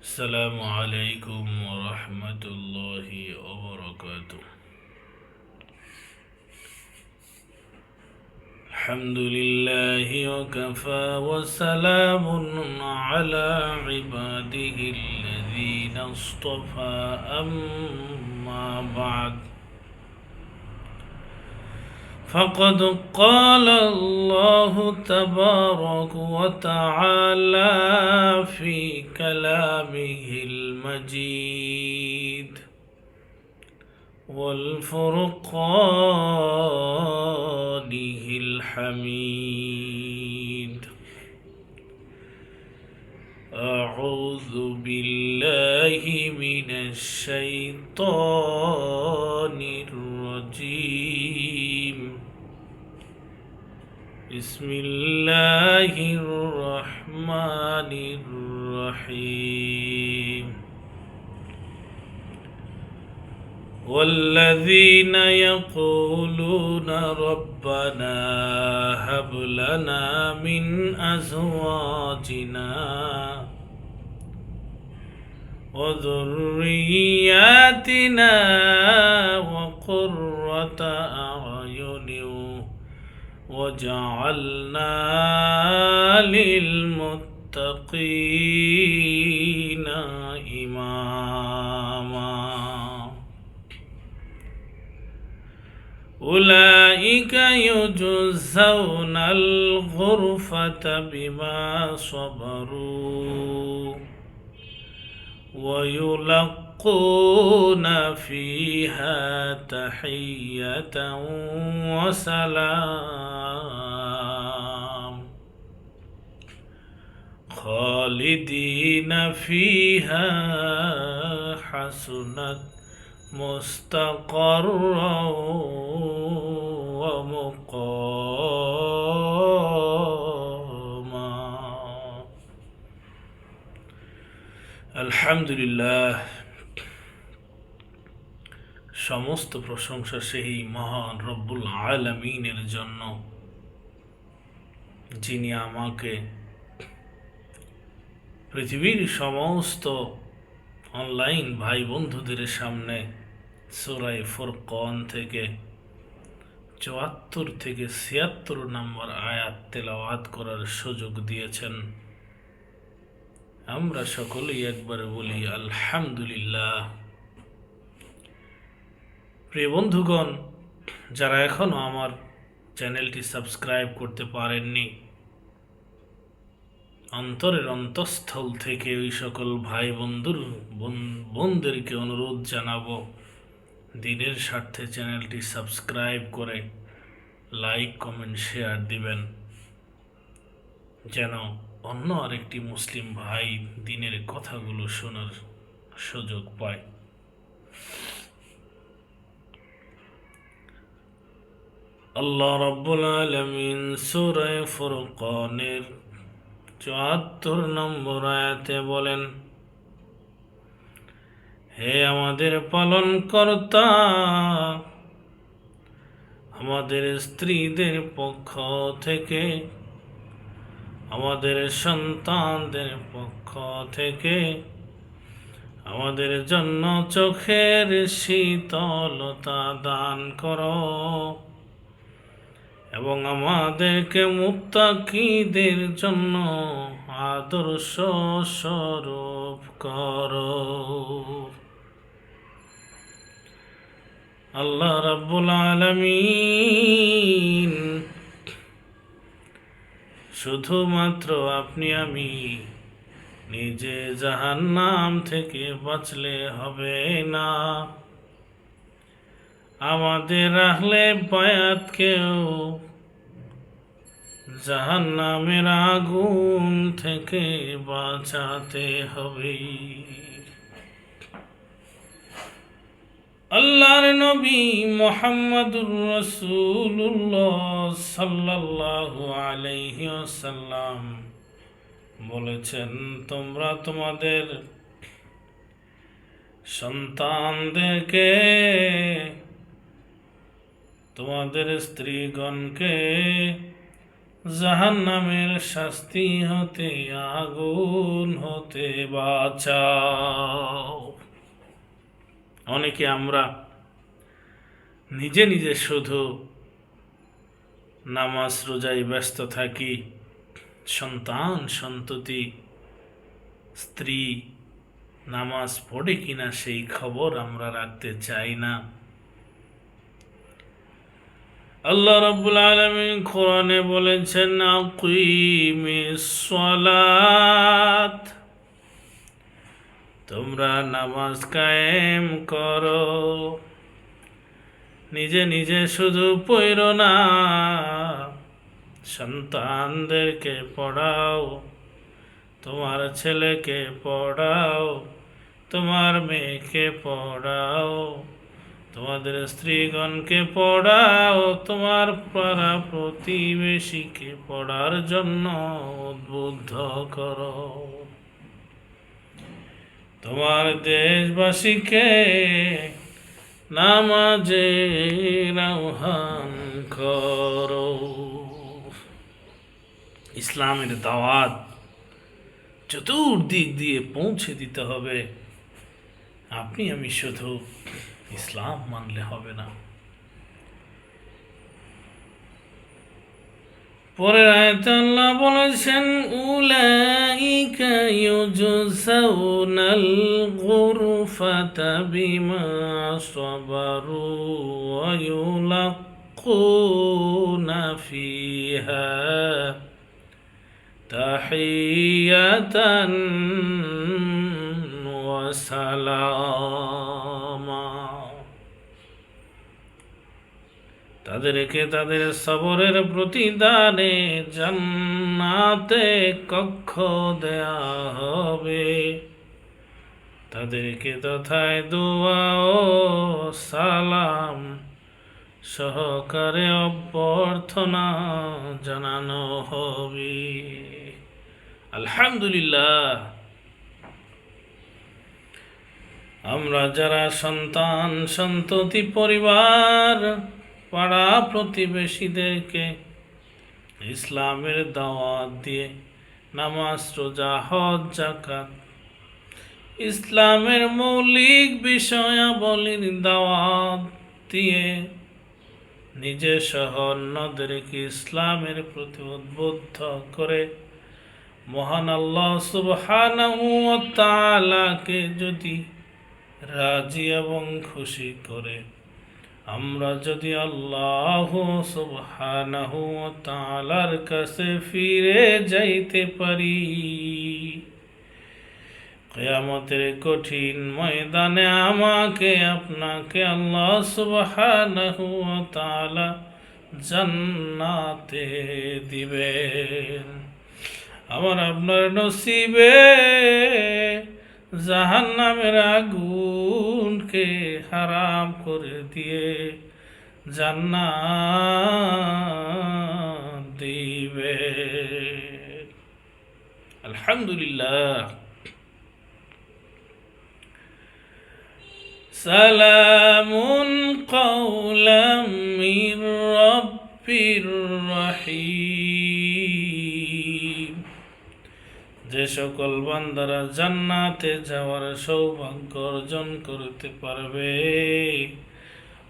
السلام عليكم ورحمة الله وبركاته. الحمد لله وكفى وسلام على عباده الذين اصطفى. أما بعد فقد قال الله تبارك وتعالى في كلامه المجيد. والفرقانه الحميد. أعوذ بالله من الشيطان بسم الله الرحمن الرحيم والذين يقولون ربنا هب لنا من أزواجنا وذرياتنا وجعلنا للمتقين إماما. أولئك يجزون الغرفة بما صبروا. ويلقون فيها تحية وسلام. خالدين فيها حسنت مستقرا ومقاما. আলহামদুলিল্লাহ। সমস্ত প্রশংসা সেই মহান রব্বুল আলমিনের জন্য, যিনি আমাকে পৃথিবীর সমস্ত অনলাইন ভাই বন্ধুদের সামনে সোরাই ফুরকন থেকে চুয়াত্তর থেকে ছিয়াত্তর নম্বর আয়াত তেলাওয়াত করার সুযোগ দিয়েছেন। আমরা সকলেই একবার বলি আলহামদুলিল্লাহ। প্রিয় বন্ধুগণ, যারা এখনও আমার চ্যানেলটি সাবস্ক্রাইব করতে পারেননি, অন্তরের অন্তঃস্থল থেকে ওই সকল ভাই বন্ধুর বোন- বোনদেরকে অনুরোধ জানাব, দিনের স্বার্থে চ্যানেলটি সাবস্ক্রাইব করে লাইক, কমেন্ট, শেয়ার দিবেন, যেন অন্য আরেকটি মুসলিম ভাই দিনের কথাগুলো শোনার সুযোগ পায়। আল্লাহ রব্বুল আলমিন সুরায় ফুরকানের চুয়াত্তর নম্বর আয়াতে বলেন, হে আমাদের পালন কর্তা আমাদের স্ত্রীদের পক্ষ থেকে আমাদের সন্তানদের পক্ষ থেকে, আমাদের জন্য চোখের শীতলতা দান করো এবং আমাদেরকে মুত্তাকিদের জন্য আদর্শ স্বরূপ করো। আল্লাহ রাব্বুল আলামিন শুধুমাত্র আপনি, আমি। নিজে জাহান্নাম থেকে বাঁচলে হবে না। আমাদের আহলে জাহান নামের আগুন থেকে বাঁচাতে হবে আল্লাহর নবী মোহাম্মদুর রসুল্লাহ সাল্লাল্লাহু আলাইহি ওয়াসাল্লাম বলেছেন, তোমরা তোমাদের সন্তানদেরকে, তোমাদের স্ত্রীগণকে জাহান্নামের শাস্তি হতে, আগুন হতে বাঁচাও। অনেকে আমরা নিজে নিজে শুধু নামাজ, রোজায় ব্যস্ত থাকি। সন্তান, সন্ততি, স্ত্রী নামাজ পড়ে কিনা সেই খবর আমরা রাখতে চাই না। আল্লাহ রাব্বুল আলামিন কোরআনে বলেছেন, আকিমিস সালাত। তোমরা নামাজ কায়েম করো। নিজে নিজে শুধু পড়ো না, সন্তানদেরকে পড়াও, তোমার ছেলেকে পড়াও, তোমার মেয়েকে পড়াও, তোমাদের স্ত্রীগণকে পড়াও, তোমার পাড়া প্রতিবেশীকে পড়ার জন্য উদ্বুদ্ধ করো। তোমার দেশবাসীকে নামাজে আহ্বান করো। ইসলামের দাওয়াত চতুর্দিক দিয়ে পৌঁছে দিতে হবে। আপনি আমি শুধু ইসলাম মানলে হবে না। পরের আয়াতে আল্লাহ বলেছেন উলাইকা ইউজসাউনাল গুরফাতা বিমা সাবারু ওয়া ইউলাকুনা ফিহা তাহিয়াতান ওয়া সালামা তাদেরকে তাদের সবরের প্রতিদানে জান্নাতে কক্ষ দেয়া হবে। তাদেরকে তথায় দোয়া ও সালাম সহকারে অভ্যর্থনা জানানো হবে। আলহামদুলিল্লাহ। আমরা যারা সন্তান, সন্ততি, পরিবার পাড়া প্রতিবেশীদেরকে ইসলামের দাওয়াত দিয়ে নামাজ, রোজা, হজ জাকাত ইসলামের মৌলিক বিষয়াবলীর দাওয়াত দিয়ে নিজে সহ অন্যদেরকে ইসলামের প্রতি উদ্বুদ্ধ করে মহান আল্লাহ সুবহানাহু যদি রাজি এবং খুশি করে আমরা যদি আল্লাহ সুবহানাহু তাআলার কাছে ফিরে যাইতে পারি, কিয়ামতের কঠিন ময়দানে আমাকে, আপনাকে আল্লাহ সুবহানাহু তাআলা জান্নাতে দিবেন। আমার আপনার নসিবে জাহান্নামের আগুনকে হারাম করে দিয়ে জান্নাত দিবে। আলহামদুলিল্লাহ। সালামুন কওলাম মির রব্বির রহিম। যে সকল বান্দারা জান্নাতে যাওয়ার সৌভাগ্য অর্জন করতে পারবে,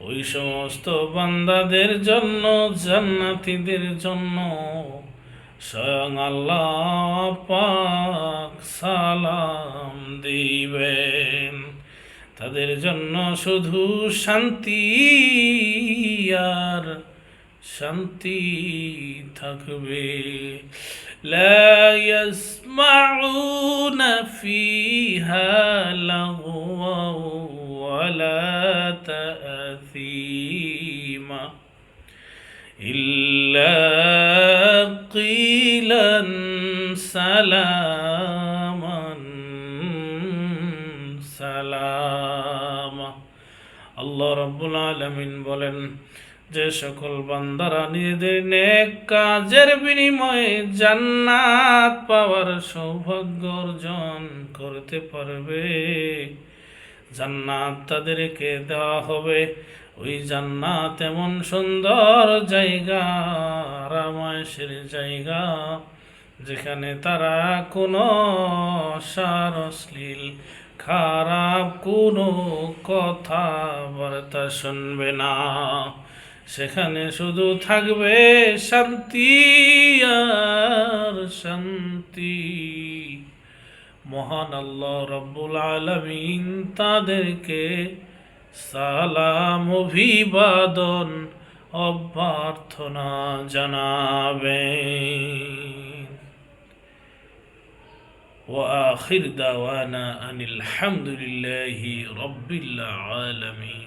ওই সমস্ত বান্দাদের জন্য, জান্নাতীদের জন্য স্বয়ং আল্লাহ পাক সালাম দিবেন। তাদের জন্য শুধু শান্তি আর শান্তি থাকবে। لا يسمعون فيها لغوا ولا تأثيما إلا قيلا سلاما سلاما الله رب العالمين بولن যে সকল বান্দারা নিজেদের নেক কাজের বিনিময়ে জান্নাত পাওয়ার সৌভাগ্য অর্জন করতে পারবে। জান্নাত তাদেরকে দেওয়া হবে। ওই জান্নাত এমন সুন্দর জায়গা আরামায়েশের জায়গা, যেখানে তারা কোনো সার অশ্লীল খারাপ কোনো কথা বার্তা শুনবে না। সেখানে শুধু থাকবে শান্তি আর শান্তি মহান আল্লাহ রব্বুল আলমিন তাদেরকে সালাম অভিবাদন অভ্যর্থনা জানাবেন وآخر دعوانا أن الحمد لله رب العالمين